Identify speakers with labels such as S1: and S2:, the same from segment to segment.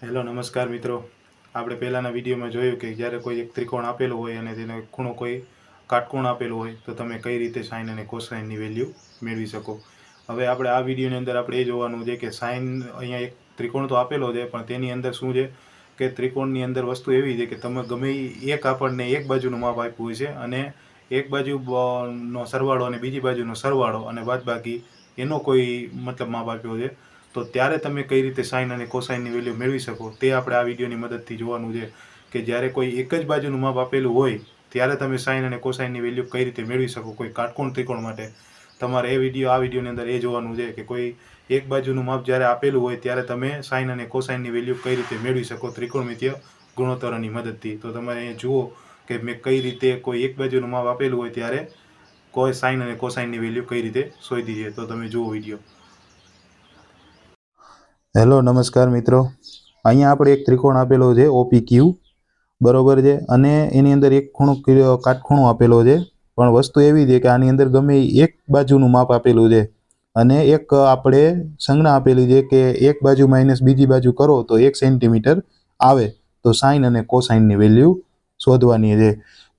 S1: Hello, નમસ્કાર મિત્રો. આપણે પહેલાંના વિડીયોમાં જોયું કે જ્યારે કોઈ એક ત્રિકોણ આપેલો હોય અને તેને ખૂણો કોઈ કાટકોણ આપેલો હોય, તો તમે કઈ રીતે સાઇન અને કોસાઇનની વેલ્યુ મેળવી શકો? હવે આપણે આ વિડીયોની અંદર આપણે એ જોવાનું છે કે સાઇન અહીંયા એક ત્રિકોણ તો આપેલો છે, પણ તેની અંદર શું છે કે ત્રિકોણની અંદર વસ્તુ એવી છે કે તમે ગમે એક આપણને એક બાજુનું માપ આપ્યું હોય છે અને એક બાજુ નો સરવાળો અને બીજી બાજુનો સરવાળો અને બાદબાકી એનો કોઈ મતલબ માપ આપ્યો છે. તો ત્યારે તમે કઈ રીતે સાઇન અને કોસાઇનની વેલ્યુ મેળવી શકો? તે આપણે આ વિડીયોની મદદથી જોવાનું છે કે જ્યારે કોઈ એક જ બાજુનું માપ આપેલું હોય, ત્યારે તમે સાઇન અને કોસાઇનની વેલ્યુ કઈ રીતે મેળવી શકો? કોઈ કાટકોણ ત્રિકોણ માટે. તમારે એ વીડિયો આ વિડીયોની અંદર એ જોવાનું છે કે કોઈ એક બાજુનું માપ જ્યારે આપેલું હોય, ત્યારે તમે સાઇન અને કોસાઇનની વેલ્યુ કઈ રીતે મેળવી શકો? ત્રિકોણમિતીય ગુણોત્તરોની મદદથી. તો તમારે અહીંયા જુઓ કે મેં કઈ રીતે કોઈ એક બાજુનું માપ આપેલું હોય, ત્યારે કોઈ સાઇન અને કોસાઇનની વેલ્યુ કઈ રીતે શોધી છે. તો તમે જુઓ વીડિયો હેલો, નમસ્કાર મિત્રો. અહીંયા આપણે એક ત્રિકોણ આપેલો છે ઓપી ક્યુ બરોબર છે? અને એની અંદર એક ખૂણો કાટખૂણો આપેલો છે. પણ વસ્તુ એવી છે કે આની અંદર ગમે એક બાજુનું માપ આપેલું છે. અને એક આપણે સંજ્ઞા આપેલી છે કે એક બાજુ માઇનસ બીજી બાજુ કરો તો એક સેન્ટીમીટર આવે. તો સાઇન અને કોસાઇનની વેલ્યુ શોધવાની છે.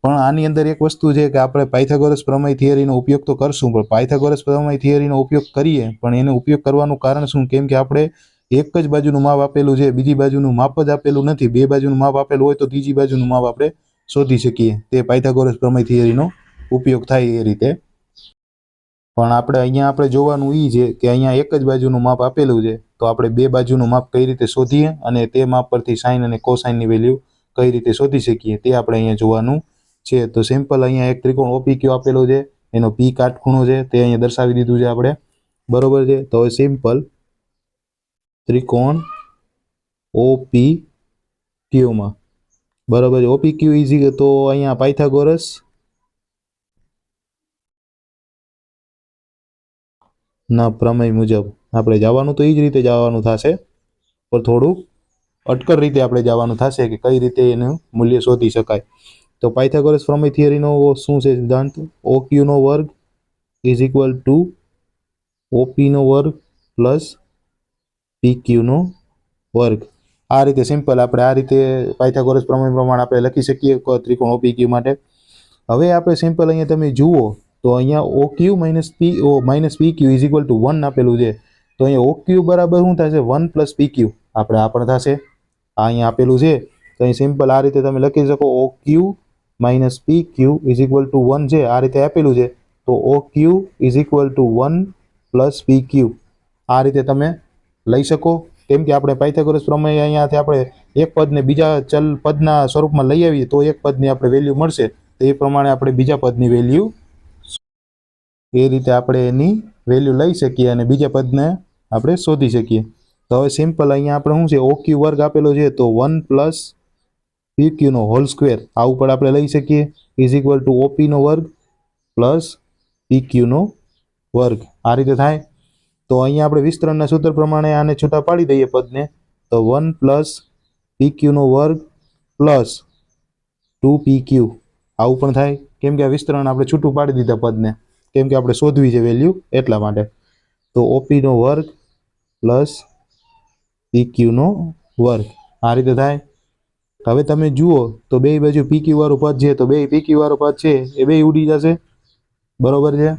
S1: પણ આની અંદર એક વસ્તુ છે કે આપણે પાયથાગોરસ પ્રમેય થિયરીનો ઉપયોગ તો કરશું, પણ પાયથાગોરસ પ્રમેય થિયરીનો ઉપયોગ કરીએ, પણ એનો ઉપયોગ કરવાનું કારણ શું? કેમ કે આપણે એક જ બાજુનું માપ આપેલું છે, બીજી બાજુનું માપ જ આપેલું નથી. બે બાજુનું માપ આપેલું હોય તો ત્રીજી બાજુનું માપ આપણે શોધી શકીએ. તે પાયથાગોરસ પ્રમેય થિયરીનો ઉપયોગ થાય એ રીતે. પણ આપણે અહીંયા આપણે જોવાનું એ છે કે અહીંયા એક જ બાજુનું માપ આપેલું છે, તો આપણે બે બાજુનું માપ કઈ રીતે શોધીએ અને તે માપ પરથી સાઇન અને કોસાઇનની વેલ્યુ કઈ રીતે શોધી શકીએ તે આપણે અહીંયા જોવાનું છે. તો સિમ્પલ અહીંયા એક ત્રિકોણ ઓપી ક્યુ આપેલો છે, એનો પી કાટખૂણો છે, તે અહીંયા દર્શાવી દીધું છે આપણે. બરોબર છે? તો હવે સિમ્પલ ત્રિકોણ ઓપી ક્યુમાં બરાબર ઓપી ક્યુ ઇઝી તો અહીંયા પાયથાગોરસ. ના, પ્રમેય મુજબ આપણે જવાનું તો એ જ રીતે જવાનું થશે, પણ થોડુંક અટકર રીતે આપણે જવાનું થશે કે કઈ રીતે એનું મૂલ્ય શોધી શકાય. તો પાયથાગોરસ પ્રમેય થિયરીનો શું છે સિદ્ધાંત? ઓ ક્યુનો વર્ગ ઇઝ ઇક્વલ ટુ ઓપીનો વર્ગ પ્લસ પી ક્યુનો વર્ગ. આ રીતે સિમ્પલ આપણે આ રીતે પાયથાગોરસ પ્રમેય પ્રમાણે આપણે લખી શકીએ ત્રિકોણ ઓપી ક્યુ માટે. હવે આપણે સિમ્પલ અહીંયા તમે જુઓ, તો અહીંયા O Q minus P O minus P Q is equal to one આપેલું છે. તો અહીંયા ઓ ક્યુ બરાબર શું થશે? વન પ્લસ પી ક્યુ આપણે આ પણ થશે. આ અહીંયા આપેલું છે. તો અહીં સિમ્પલ આ રીતે તમે લખી શકો. O Q minus P Q is equal to one છે. આ રીતે આપેલું છે. તો O Q is equal to one plus P Q આ રીતે તમે લઈ શકો. કેમ કે આપણે પાયથાગોરસ પ્રમેય અહીંયાથી આપણે એક પદને બીજા ચલ પદના સ્વરૂપમાં લઈ આવીએ તો એક પદની આપણે વેલ્યુ મળશે. તો એ પ્રમાણે આપણે બીજા પદની વેલ્યુ એ રીતે આપણે એની વેલ્યુ લઈ શકીએ અને બીજા પદને આપણે શોધી શકીએ. તો હવે સિમ્પલ અહીંયા આપણે શું છે? ઓક્યુ વર્ગ આપેલો છે તો વન પ્લસ પી ક્યુનો હોલ સ્ક્વેર. આ ઉપર આપણે લઈ શકીએ. ઇઝ ઇક્વલ ટુ ઓપીનો વર્ગ પ્લસ પી ક્યુનો વર્ગ. આ રીતે થાય. તો અહીંયા આપણે વિસ્તરણના સૂત્ર પ્રમાણે આને છૂટા પાડી દઈએ પદને. તો વન પ્લસ પી ક્યુનો વર્ગ પ્લસ ટુ પી ક્યુ. આવું પણ થાય. કેમ કે આ વિસ્તરણ આપણે છૂટું પાડી દીધા પદને. કેમ કે આપણે શોધવી છે વેલ્યુ એટલા માટે. તો ઓપીનો વર્ગ પ્લસ પી ક્યુનો વર્ગ. આ રીતે થાય. હવે તમે જુઓ, તો બે બાજુ પી ક્યુ વાળું પદ છે, તો બે પી ક્યુ વાળું પદ છે, એ બે ઉડી જશે. બરોબર છે?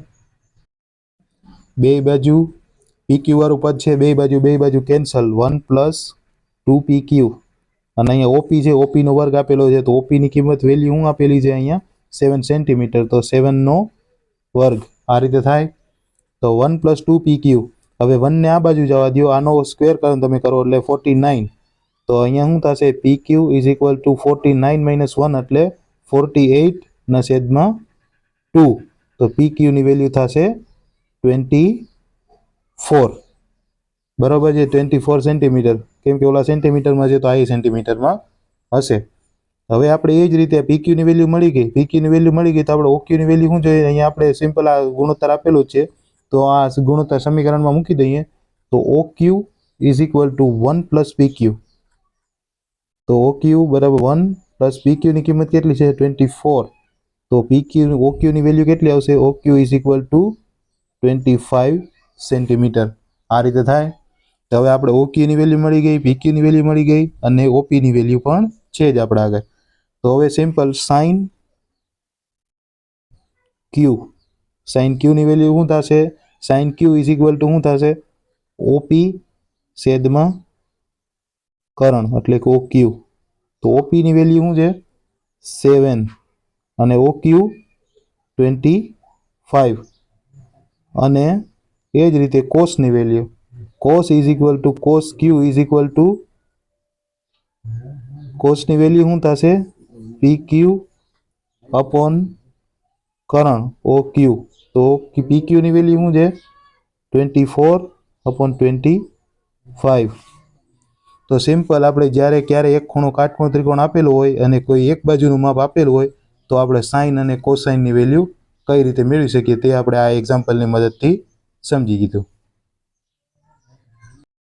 S1: બે બાજુ પી ક્યુ વાળું ઉપર છે, બે બાજુ બે બાજુ cancel one plus two P Q અને અહીંયા ઓપી છે ઓપીનો વર્ગ આપેલો છે, તો ઓપીની કિંમત વેલ્યુ હું આપેલી છે અહીંયા? સેવન સેન્ટીમીટર તો સેવનનો વર્ગ આ રીતે થાય. તો one plus two P Q હવે વનને આ બાજુ જવા દો આનો સ્ક્વેર કરો તમે કરો એટલે ફોર્ટી નાઇન તો અહીંયા શું થશે? P Q is equal to forty nine minus one એટલે ફોર્ટી એઇટના છેદમાં ટુ તો પી ક્યુની વેલ્યુ થશે ટ્વેન્ટી ફોર. બરાબર છે ટ્વેન્ટી ફોર સેન્ટીમીટર કેમ કે ઓલા સેન્ટીમીટરમાં છે તો આ સેન્ટીમીટરમાં હશે. હવે આપણે એ જ રીતે પીક્યુની વેલ્યુ મળી ગઈ. પીક્યુની વેલ્યુ મળી ગઈ તો આપણે ઓક્યુની વેલ્યુ શું જોઈએ અહીંયા આપણે સિમ્પલ આ ગુણોત્તર આપેલું છે. તો આ ગુણોત્તર સમીકરણમાં મૂકી દઈએ. તો O Q Q is equal to one plus P Q તો ઓક્યુ બરાબર વન પ્લસ પીક્યુની કિંમત કેટલી છે? ટ્વેન્ટી ફોર તો પીક્યુ ઓક્યુની વેલ્યુ કેટલી આવશે? O Q Q is equal to twenty five centimetre. આ રીતે થાય. તો હવે આપણે ઓકીની વેલ્યુ મળી ગઈ પીક્યુની વેલ્યુ મળી ગઈ અને ઓપીની વેલ્યુ પણ છે જ આપણા આગળ. તો હવે સિમ્પલ સાઇન ક્યુ સાઇન ક્યુની વેલ્યુ શું થશે? Sine Q is equal to શું થશે? ઓપી છેદમાં કરણ, એટલે કે ઓક્યુ તો ઓપીની વેલ્યુ શું છે? સેવન. અને ઓક્યુ ટ્વેન્ટી ફાઇવ અને એ જ રીતે કોસની value cos is equal to cos Q is equal to કોસની value શું થશે? પી ક્યુ અપોન કરણ ઓ ક્યુ તો પી ક્યુની વેલ્યુ શું છે? Twenty four upon twenty five તો સિમ્પલ આપણે જ્યારે ક્યારે એક ખૂણો કાટખૂણો ત્રિકોણ આપેલો હોય અને કોઈ એક બાજુનું માપ આપેલું હોય, તો આપણે સાઇન અને કોસાઇનની વેલ્યુ કઈ રીતે મેળવી શકીએ તે આપણે આ એક્ઝામ્પલની મદદથી સમજી કીધું